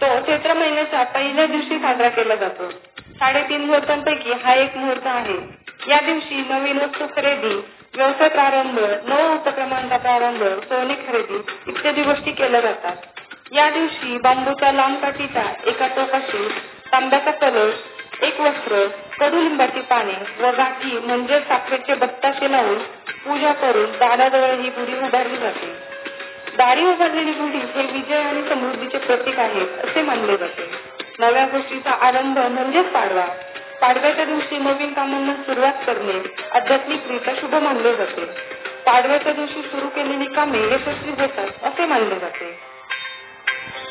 तो चैत्र महिन्याच्या पहिल्या दिवशी साजरा केला जातो. साडेतीन मुहूर्तांपैकी हा एक मुहूर्त आहे. या दिवशी नवीन वस्तू खरेदी व्यवसाय प्रारंभ नव उपक्रमांचा प्रारंभ सोने खरेदी इत्यादी गोष्टी केल्या जातात. या दिवशी बांबूच्या लांब काठीचा एका टोकाशी तांब्याचा कलश एक वस्त्र कडुलिंबाची पाने व गाठी म्हणजे साखरेचे बत्ताशे लावून पूजा करून दाराजवळ ही गुढी उभारली जाते. दारी उभारलेली बिल्डिंग हे विजय आणि समृद्धीचे प्रतीक आहे असे मानले जाते. नव्या गोष्टीचा आरंभ म्हणजेच पाडवा. पाडव्याच्या दिवशी नवीन कामांना सुरुवात करणे आध्यात्मिकरित्या शुभ मानले जाते. पाडव्याच्या दिवशी सुरू केलेली कामे यशस्वी होतात असे मानले जाते.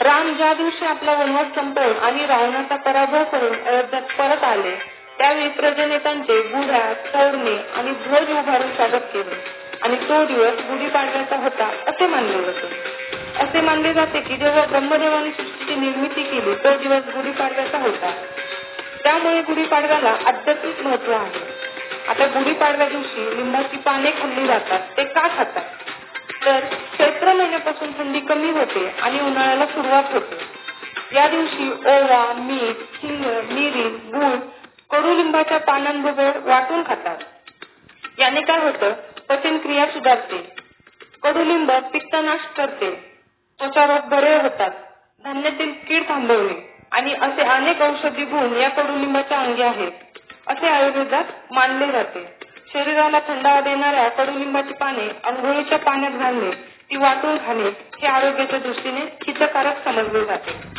राम ज्या दिवशी आपला वनवास संपवून आणि रावणाचा पराभव करून अयोध्यात परत आले त्यावेळी प्रजनेतांचे गुढ्या चौरणे आणि ध्वज उभारून स्वागत केले. आणि तो दिवस गुढीपाडव्याचा होता असे मानले जाते. असे मानले जाते की जेव्हा ब्रह्मदेवाने सृष्टीची निर्मिती केली तो दिवस गुढीपाडव्याचा होता. त्यामुळे गुढीपाडव्याला आध्यात्मिक महत्त्व आहे. आता गुढीपाडव्या दिवशी लिंबाची पाने खाल्ली जातात ते का खातात? तर चैत्र महिन्यापासून थंडी कमी होते आणि उन्हाळ्याला सुरुवात होते. या दिवशी ओवा मीठ हिंग मिरी गूळ कडुलिंबाच्या पानांबरोबर वाटून खातात. याने काय होतं? पचन क्रिया सुधारते कडुलिंब पित्तनाश करते त्वचारोग बरे होतात. धान्यातील कीड थांबवणे आणि असे अनेक औषधी गुण या कडुलिंबाच्या अंगी आहेत. असे आयुर्वेदात मानले जाते. शरीराला थंडावा देणाऱ्या कडुलिंबाची पाने अंघोळीच्या पाण्यात घालणे ती वाटून खाणे हे आरोग्याच्या दृष्टीने हितकारक समजले जाते.